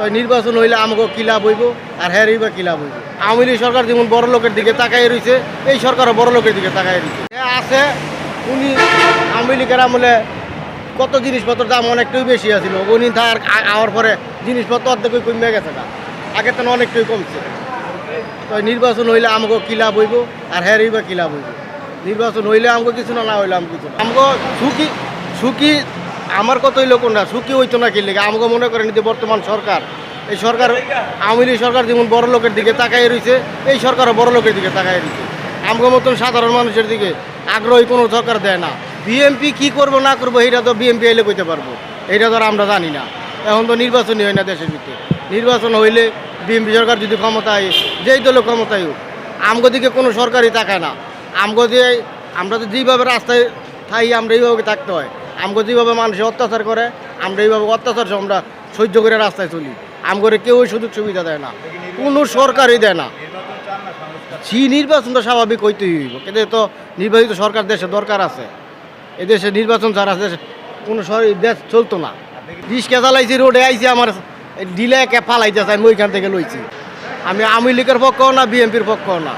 তো নির্বাচন হইলে আমাকে কি লাভ হইব? আর হ্যাঁ বা কি লাভ হইব? আওয়ামী লীগ সরকার যেমন বড় লোকের দিকে তাকাই রয়েছে এই সরকারও বড় লোকের দিকে তাকাই রয়েছে এ আছে, উনি আওয়ামী লীগের আমলে কত জিনিসপত্র দাম অনেকটাই বেশি আছিল। উনি তার আওয়ার পরে জিনিসপত্র অর্ধেক কমে গেছে না আগে তো অনেকটাই কমছে। তো নির্বাচন হইলে আমাকে কি লাভ হইব? আর হ্যাঁ বা কি লাভ হইব? নির্বাচন হইলে আমাকে কিছু না না হইলে আমাকে কিছু না। আমাকে সুখী সুখী আমার কত হইল কোনটা? সুখী হইতো না কি লেগে? আমাকে মনে করেন যে বর্তমান সরকার। এই সরকার, আওয়ামী সরকার যেমন বড় লোকের দিকে তাকাই রয়েছে এই সরকারও বড় লোকের দিকে তাকাই রয়েছে আমাকে মতন সাধারণ মানুষের দিকে আগ্রহী কোনো সরকার দেয় না। বিএমপি কি করব, না করব এটা তো বিএমপি এলে কইতে পারব। এটা আর আমরা জানি না। এখন তো নির্বাচনই হয় না দেশের ভিতরে। নির্বাচন হইলে বিএমপি সরকার যদি ক্ষমতায়, যেই দলে ক্ষমতায় হোক, আমগো দিকে কোনো সরকারই তাকায় না। আমগো দিয়ে আমরা তো যেইভাবে রাস্তায় থাই, আমরা এইভাবে থাকতে হয়। আমগো যেভাবে মানুষের অত্যাচার করে, আমরা এইভাবে অত্যাচার আমরা সহ্য করে রাস্তায় চলি। আমগরে কেউই সুযোগ সুবিধা দেয় না, কোনো সরকারই দেয় না। সি নির্বাচন তো স্বাভাবিক হইতেই হইব, কিন্তু তো নির্বাচিত সরকার দেশে দরকার আছে। এদেশে নির্বাচন ছাড়া দেশে, কোনো দেশ চলতো না। রিক্সা চালাইছি, রোডে আইছি, আমার ডিলে কে ফালাইতে চাই, আমি ওইখান থেকে লইছি। আমি আওয়ামী লীগের পক্ষও না, বিএনপির পক্ষও না।